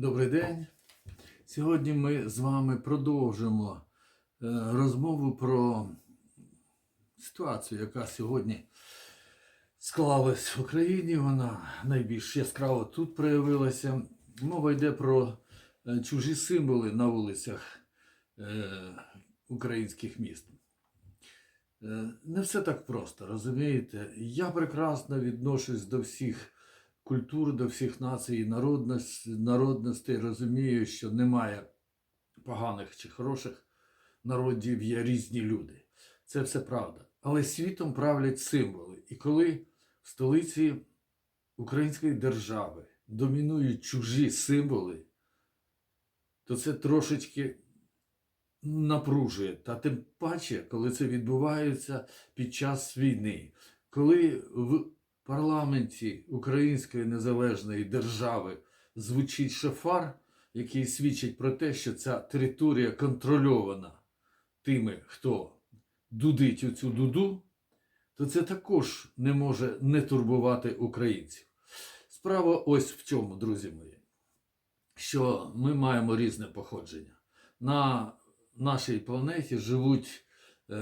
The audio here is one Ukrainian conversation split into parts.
Добрий день. Сьогодні ми з вами продовжимо е, розмову про ситуацію, яка сьогодні склалась в Україні. Вона найбільш яскраво тут проявилася. Мова йде про е, чужі символи на вулицях е, українських міст. Не все так просто, розумієте? Я прекрасно відношусь до всіх культур, до всіх націй і народностей. Розумію, що немає поганих чи хороших народів, є різні люди. Це все правда. Але світом правлять символи. І коли в столиці Української держави домінують чужі символи, то це трошечки напружує. Та тим паче, коли це відбувається під час війни, коли в парламенті Української незалежної держави звучить шофар, який свідчить про те, що ця територія контрольована тими, хто дудить у цю дуду, то це також не може не турбувати українців. Справа ось в чому, друзі мої, що ми маємо різне походження. На нашій планеті живуть е,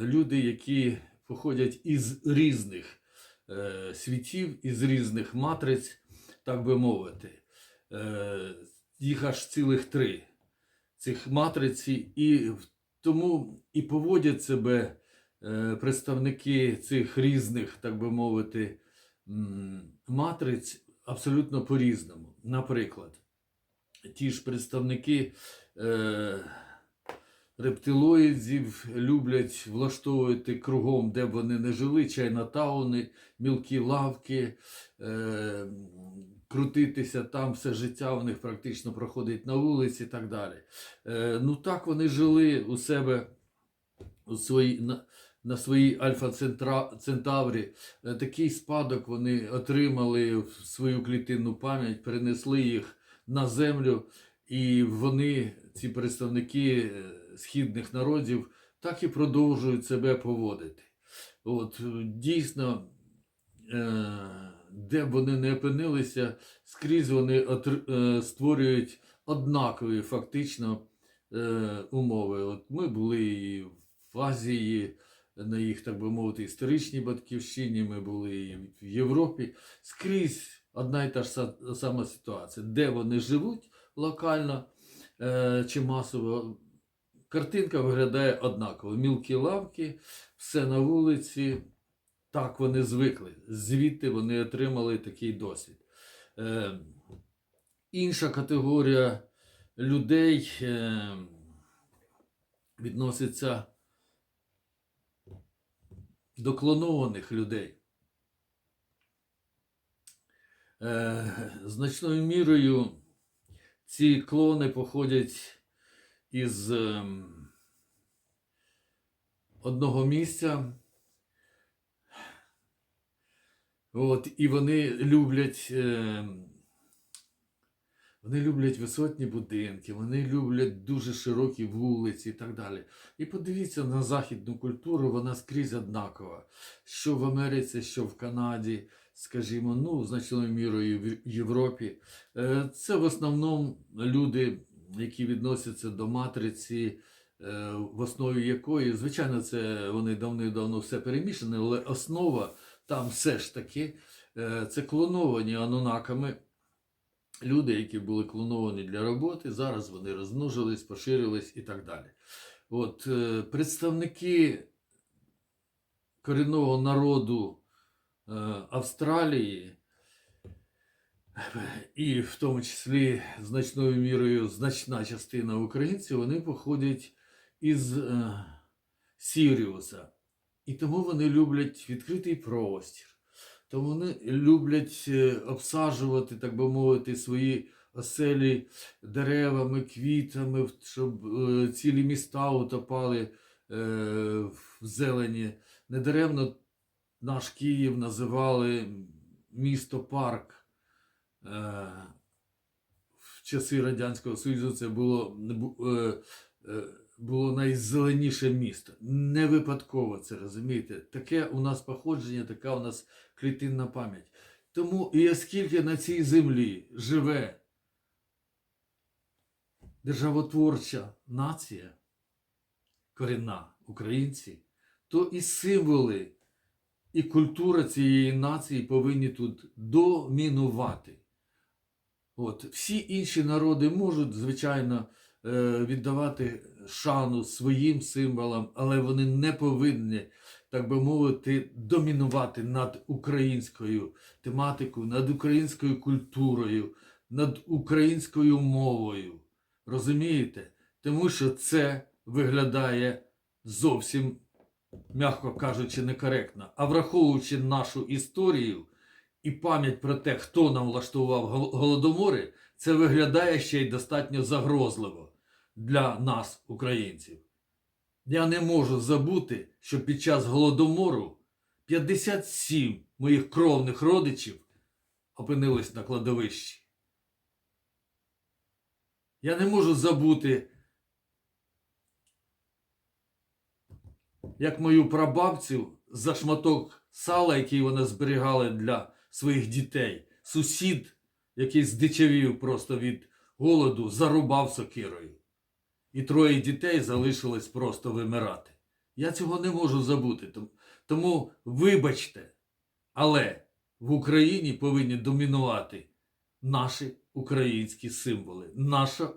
люди, які походять із різних е, світів, із різних матриць, так би мовити. Е, їх аж цілих три цих матриці, і тому і поводять себе е, представники цих різних, так би мовити, матриць абсолютно по-різному. Наприклад, ті ж представники рептилоїдів люблять влаштовувати кругом, де б вони не жили, чайнатауни, мілкі лавки, е, крутитися там все життя у них практично проходить на вулиці і так далі. Е, ну так вони жили у себе у своїй, на, на своїй Альфа-Центаврі. Е, Такий спадок вони отримали в свою клітинну пам'ять, перенесли їх на землю, і вони, ці представники е, східних народів, так і продовжують себе поводити. От е, дійсно, е, де б вони не опинилися, скрізь вони е, створюють однакові фактично умови. От ми були і в Азії, на їх, так би мовити, історичній батьківщині, ми були і в Європі. Скрізь одна і та ж сама ситуація, де вони живуть локально чи масово. Картинка виглядає однаково. Мілкі лавки, все на вулиці. Так вони звикли. Звідти вони отримали такий досвід. Е, інша категорія людей е, відноситься до клонованих людей. Е, значною мірою ці клони походять із ем, одного місця. От, і вони люблять, е, вони люблять висотні будинки, вони люблять дуже широкі вулиці і так далі. І подивіться на західну культуру, вона скрізь однакова. Що в Америці, що в Канаді, скажімо, ну, значною мірою в Європі. Е, Це в основному люди, які відносяться до матриці, е, в основі якої, звичайно, це вони давним-давно все перемішане, але основа там все ж таки е, це клоновані анунаками. Люди, які були клоновані для роботи, зараз вони розмножились, поширились і так далі. От е, представники корінного народу Австралії, і в тому числі значною мірою значна частина українців, вони походять із е, Сіріуса. І тому вони люблять відкритий простір. Тому вони люблять е, обсаджувати, так би мовити, свої оселі деревами, квітами, щоб е, цілі міста утопали е, в зелені. Недаремно наш Київ називали місто парк. Е, В часи Радянського Союзу це було, бу- е, е, було найзеленіше місто. Не випадково це розумієте. Таке у нас походження, така у нас клітинна пам'ять. Тому і оскільки на цій землі живе державотворча нація, корінна українці, то і символи, і культура цієї нації повинні тут домінувати. От. Всі інші народи можуть, звичайно, е, віддавати шану своїм символам, але вони не повинні, так би мовити, домінувати над українською тематикою, над українською культурою, над українською мовою. Розумієте? Тому що це виглядає зовсім, м'яко кажучи, некоректно. А враховуючи нашу історію і пам'ять про те, хто нам влаштував голодомори, це виглядає ще й достатньо загрозливо для нас, українців. Я не можу забути, що під час голодомору 57 моїх кровних родичів опинились на кладовищі. Я не можу забути, як мою прабабцю за шматок сала, який вони зберігали для своїх дітей, сусід, який здичавів просто від голоду, зарубав сокирою. І троє дітей залишились просто вимирати. Я цього не можу забути. Тому вибачте, але в Україні повинні домінувати наші українські символи, наша,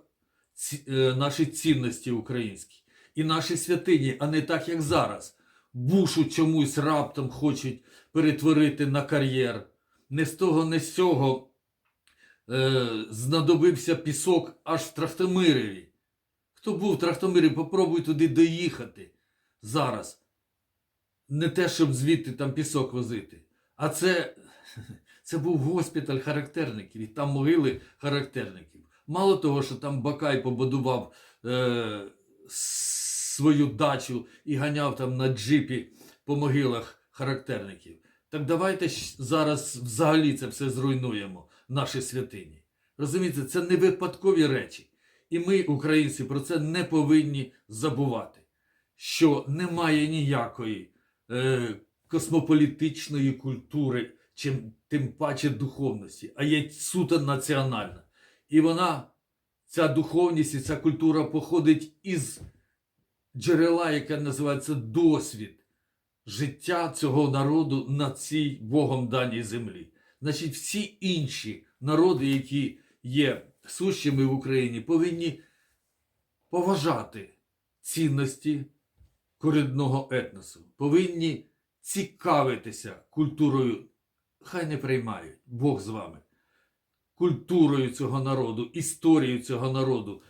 ці- е, наші цінності українські і наші святині, а не так, як зараз. Бушу чомусь раптом хочуть перетворити на кар'єр. Не з того, не з цього е, знадобився пісок аж в Трахтимирові. Хто був в Трахтимирі, попробуй туди доїхати зараз. Не те, щоб звідти там пісок возити. А це, це був госпіталь характерників, і там могили характерників. Мало того, що там Бакай побудував е, свою дачу і ганяв там на джипі по могилах характерників. Так давайте зараз взагалі це все зруйнуємо, наші святині. Розумієте, це не випадкові речі. І ми, українці, про це не повинні забувати, що немає ніякої е, космополітичної культури, чим тим паче духовності, а є суто національна. І вона, ця духовність і ця культура походить із джерела, яке називається досвід життя цього народу на цій Богом даній землі. Значить, всі інші народи, які є сущими в Україні, повинні поважати цінності корінного етносу, повинні цікавитися культурою. Хай не приймають, Бог з вами, культурою цього народу, історією цього народу,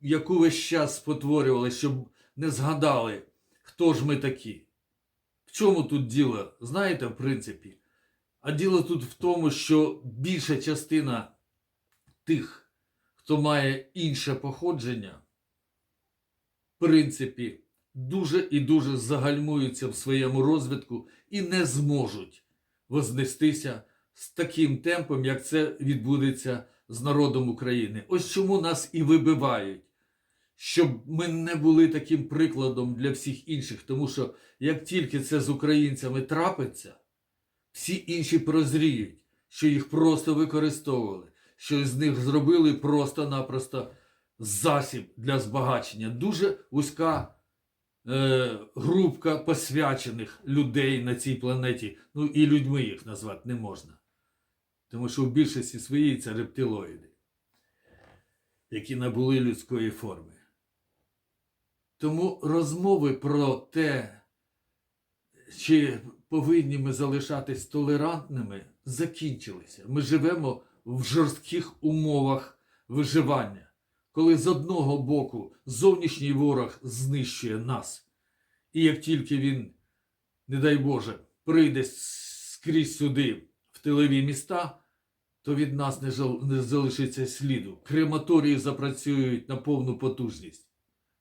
яку весь час спотворювали, щоб не згадали, хто ж ми такі. Чому тут діло? Знаєте, в принципі? А діло тут в тому, що більша частина тих, хто має інше походження, в принципі, дуже і дуже загальмуються в своєму розвитку і не зможуть вознестися з таким темпом, як це відбудеться з народом України. Ось чому нас і вибивають, щоб ми не були таким прикладом для всіх інших, тому що як тільки це з українцями трапиться, всі інші прозріють, що їх просто використовували, що з них зробили просто-напросто засіб для збагачення. Дуже вузька е, групка посвячених людей на цій планеті. Ну і людьми їх назвати не можна. Тому що в більшості своїй це рептилоїди, які набули людської форми. Тому розмови про те, чи повинні ми залишатись толерантними, закінчилися. Ми живемо в жорстких умовах виживання, коли з одного боку зовнішній ворог знищує нас, і як тільки він, не дай Боже, прийде скрізь сюди, в тилові міста, то від нас не, залишиться сліду. Крематорії запрацюють на повну потужність.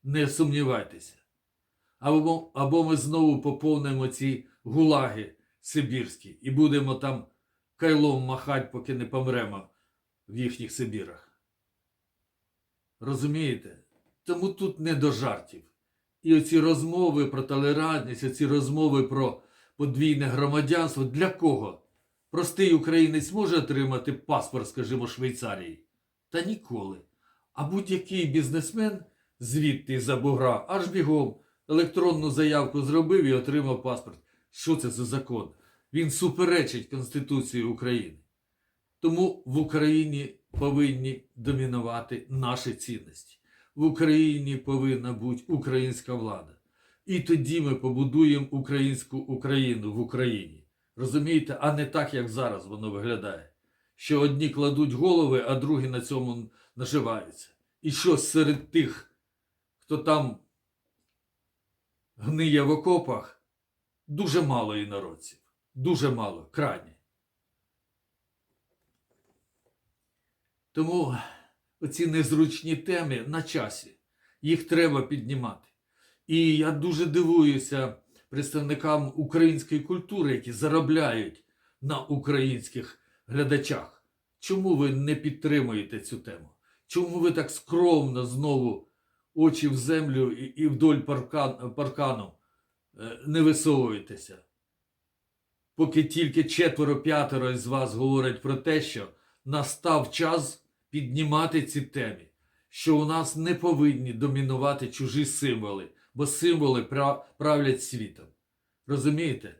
Не сумнівайтеся. Або, або ми знову поповнимо ці гулаги сибірські і будемо там кайлом махати, поки не помремо в їхніх Сибірах. Розумієте? Тому тут не до жартів. І оці розмови про толерантність, оці розмови про подвійне громадянство для кого? Простий українець може отримати паспорт, скажімо, Швейцарії? Та ніколи. А будь-який бізнесмен звідти за бугра аж бігом електронну заявку зробив і отримав паспорт. Що це за закон? Він суперечить Конституції України. Тому в Україні повинні домінувати наші цінності. В Україні повинна бути українська влада. І тоді ми побудуємо українську Україну в Україні. Розумієте, а не так, як зараз воно виглядає. Що одні кладуть голови, а другі на цьому наживаються. І що серед тих, хто там гниє в окопах, дуже мало інородців. Дуже мало, крайні. Тому оці незручні теми на часі. Їх треба піднімати. І я дуже дивуюся представникам української культури, які заробляють на українських глядачах. Чому ви не підтримуєте цю тему? Чому ви так скромно знову очі в землю і, вдоль паркан, паркану е, не висовуєтеся? Поки тільки четверо-п'ятеро із вас говорять про те, що настав час піднімати ці теми, що у нас не повинні домінувати чужі символи, бо символи правлять світом. Розумієте?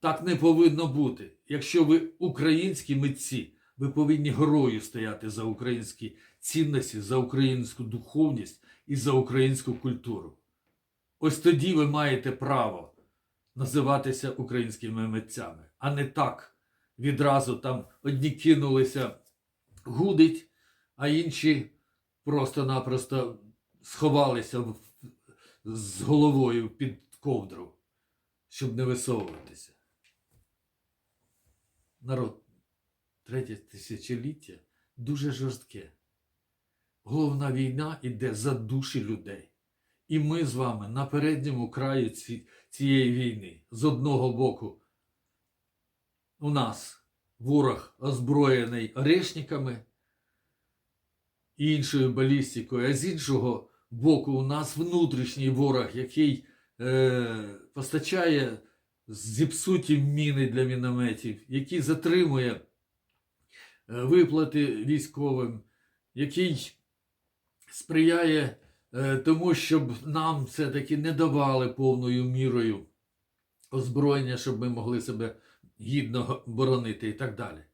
Так не повинно бути. Якщо ви українські митці, ви повинні горою стояти за українські цінності, за українську духовність і за українську культуру. Ось тоді ви маєте право називатися українськими митцями, а не так. Відразу там одні кинулися гудить, а інші просто-напросто сховалися з головою під ковдру, щоб не висовуватися. Народ, третє тисячоліття дуже жорстке. Головна війна йде за душі людей. І ми з вами на передньому краї ці, цієї війни. З одного боку, у нас ворог озброєний орешниками іншою балістикою, а з іншого боку, у нас внутрішній ворог, який е, постачає зіпсуті міни для мінометів, який затримує виплати військовим, який сприяє е, тому, щоб нам все-таки не давали повною мірою озброєння, щоб ми могли себе гідно боронити і так далі.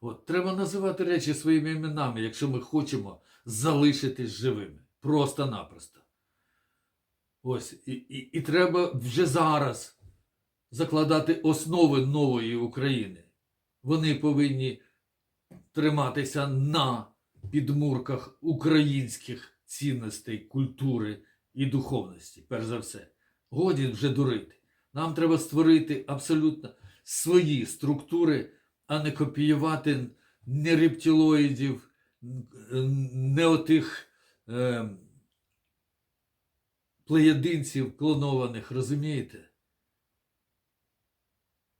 От, треба називати речі своїми іменами, якщо ми хочемо залишитись живими. Просто-напросто. Ось, і, і, і треба вже зараз закладати основи нової України. Вони повинні триматися на підмурках українських цінностей, культури і духовності, перш за все. Годі вже дурити. Нам треба створити абсолютно свої структури, а не копіювати не рептилоїдів, не отих е, плеядинців клонованих, розумієте?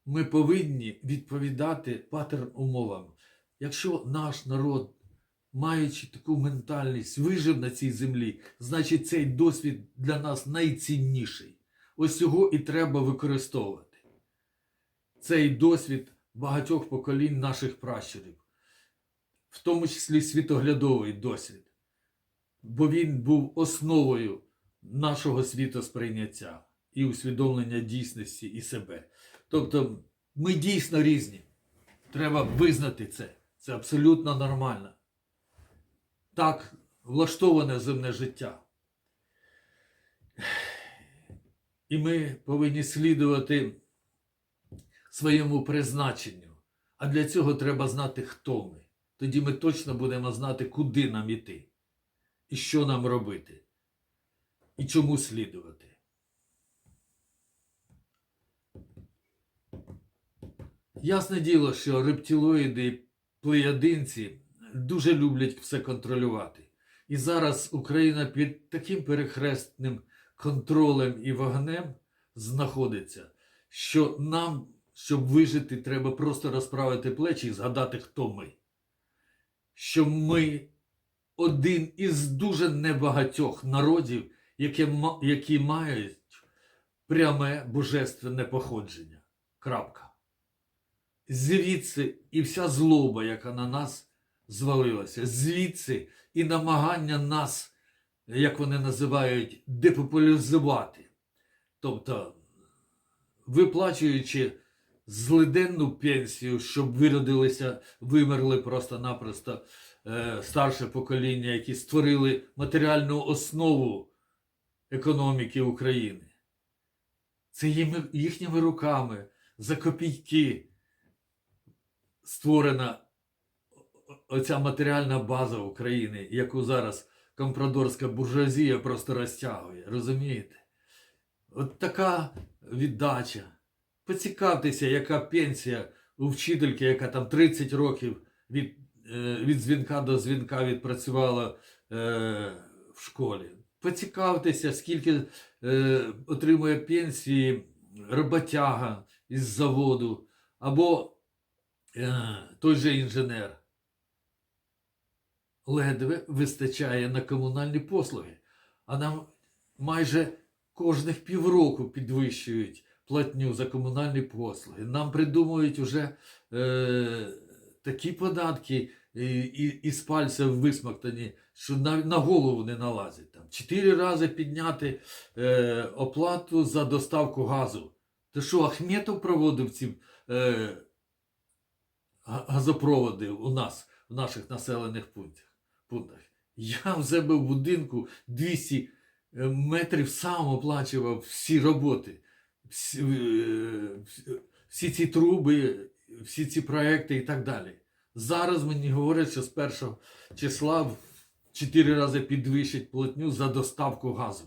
Ми повинні відповідати паттерн умовам. Якщо наш народ, маючи таку ментальність, вижив на цій землі, значить цей досвід для нас найцінніший. Ось його і треба використовувати. Цей досвід багатьох поколінь наших пращурів, в тому числі світоглядовий досвід, бо він був основою нашого світосприйняття і усвідомлення дійсності і себе. Тобто ми дійсно різні. Треба визнати це. Це абсолютно нормально. Так влаштоване земне життя. І ми повинні слідувати своєму призначенню. А для цього треба знати, хто ми. Тоді ми точно будемо знати, куди нам іти, і що нам робити, і чому слідувати. Ясне діло, що рептилоїди плеядинці дуже люблять все контролювати. І зараз Україна під таким перехрестним контролем і вогнем знаходиться, що нам, щоб вижити, треба просто розправити плечі і згадати, хто ми. Що ми один із дуже небагатьох народів, які, які мають пряме божественне походження. Крапка. Звідси і вся злоба, яка на нас звалилося. Звідси і намагання нас, як вони називають, депопуляризувати. Тобто, виплачуючи злиденну пенсію, щоб виродилися, вимерли просто-напросто е, старше покоління, які створили матеріальну основу економіки України. Це їхніми руками за копійки створена оця матеріальна база України, яку зараз компрадорська буржуазія просто розтягує. Розумієте? От така віддача. Поцікавтеся, яка пенсія у вчительки, яка там 30 років від, е, від дзвінка до дзвінка відпрацювала е, в школі. Поцікавтеся, скільки е, отримує пенсії роботяга із заводу або той же інженер. Ледве вистачає на комунальні послуги, а нам майже кожних півроку підвищують платню за комунальні послуги. Нам придумують вже е, такі податки і, і, із пальця висмоктані, що на, на голову не налазять. Там чотири рази підняти е, оплату за доставку газу. Ти що, Ахметов проводив ці е, газопроводи у нас, в наших населених пунктах? Я в себе в будинку 200 е, метрів сам оплачував всі роботи, всі, е, всі- всі ці труби, всі ці проекти і так далі. Зараз мені говорять, що з першого числа в 4 рази підвищать платню за доставку газу.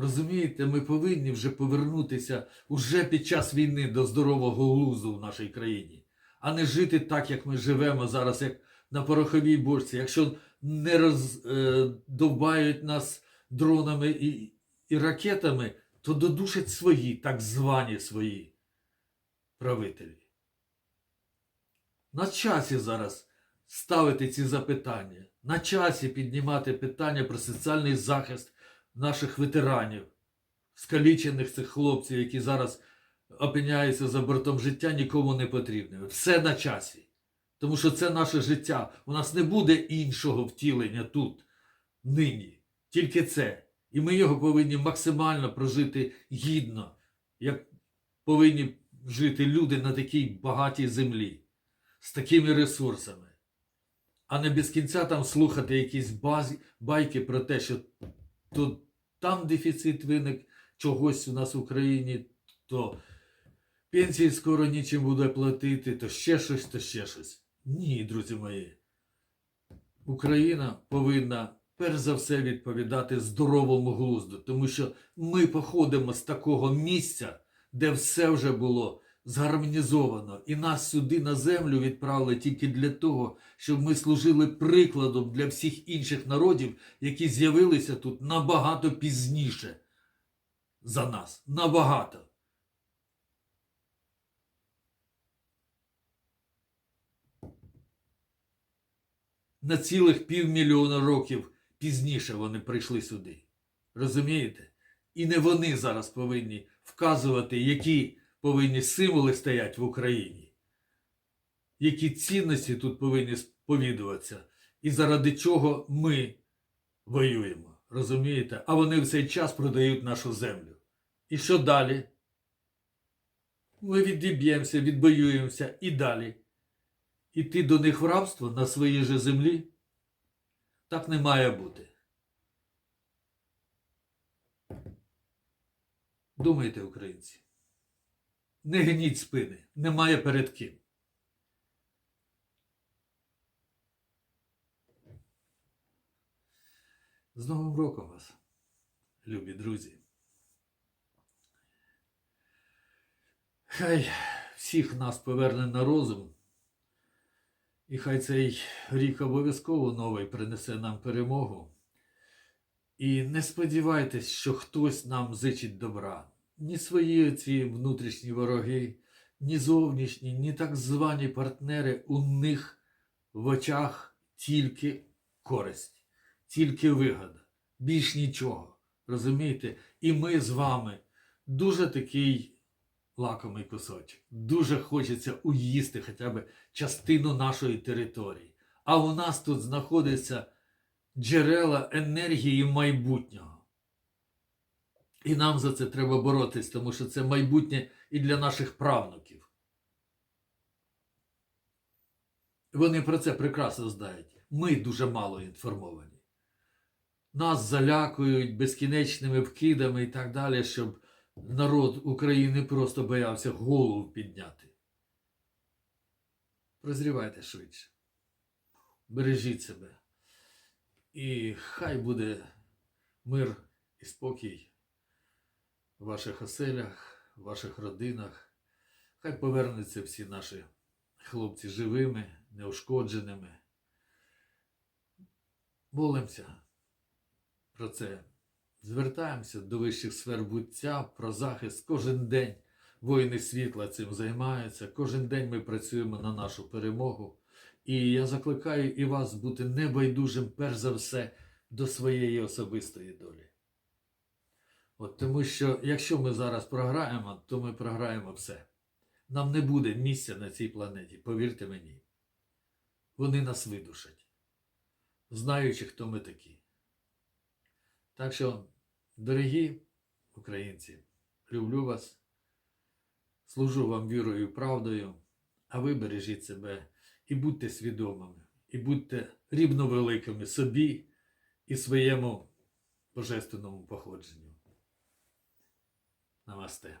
Розумієте, ми повинні вже повернутися уже під час війни до здорового глузду в нашій країні, а не жити так, як ми живемо зараз, як на пороховій бочці. Якщо не роздовбають нас дронами і, і ракетами, то додушать свої, так звані свої правителі. На часі зараз ставити ці запитання, на часі піднімати питання про соціальний захист наших ветеранів, скалічених цих хлопців, які зараз опиняються за бортом життя, нікому не потрібне. Все на часі. Тому що це наше життя. У нас не буде іншого втілення тут, нині. Тільки це. І ми його повинні максимально прожити гідно, як повинні жити люди на такій багатій землі, з такими ресурсами. А не без кінця там слухати якісь базі, байки про те, що то там дефіцит виник чогось у нас в Україні, то пенсії скоро нічим буде платити, то ще щось, то ще щось. Ні, друзі мої. Україна повинна перш за все відповідати здоровому глузду, тому що ми походимо з такого місця, де все вже було згармонізовано, і нас сюди на землю відправили тільки для того, щоб ми служили прикладом для всіх інших народів, які з'явилися тут набагато пізніше за нас. Набагато. На цілих півмільйона років пізніше вони прийшли сюди. Розумієте? І не вони зараз повинні вказувати, які повинні символи стоять в Україні, які цінності тут повинні сповідуватися, і заради чого ми воюємо. Розумієте? А вони в цей час продають нашу землю. І що далі? Ми відіб'ємося, відбоюємося і далі. Іти до них в рабство на своїй же землі? Так не має бути. Думайте, українці. Не гніть спини, немає перед ким. З Новим роком вас, любі друзі. Хай всіх нас поверне на розум. І хай цей рік обов'язково новий принесе нам перемогу. І не сподівайтесь, що хтось нам зичить добра. Ні свої ці внутрішні вороги, ні зовнішні, ні так звані партнери, у них в очах тільки користь, тільки вигода, більш нічого. Розумієте? І ми з вами дуже такий лакомий кусочок. Дуже хочеться уїсти хоча б частину нашої території. А у нас тут знаходяться джерела енергії майбутнього. І нам за це треба боротись, тому що це майбутнє і для наших правнуків. Вони про це прекрасно знають. Ми дуже мало інформовані. Нас залякують безкінечними вкидами і так далі, щоб народ України просто боявся голову підняти. Прозрівайте швидше. Бережіть себе. І хай буде мир і спокій в ваших оселях, в ваших родинах. Хай повернуться всі наші хлопці живими, неушкодженими. Молимося про це. Звертаємося до вищих сфер буття про захист кожен день. Воїни світла цим займаються. Кожен день ми працюємо на нашу перемогу. І я закликаю і вас бути небайдужим, перш за все, до своєї особистої долі. От тому що якщо ми зараз програємо, то ми програємо все. Нам не буде місця на цій планеті, повірте мені. Вони нас видушать, знаючи, хто ми такі. Так що, дорогі українці, люблю вас, служу вам вірою і правдою, а ви бережіть себе і будьте свідомими, і будьте рівно великими собі і своєму божественному походженню. Намасте.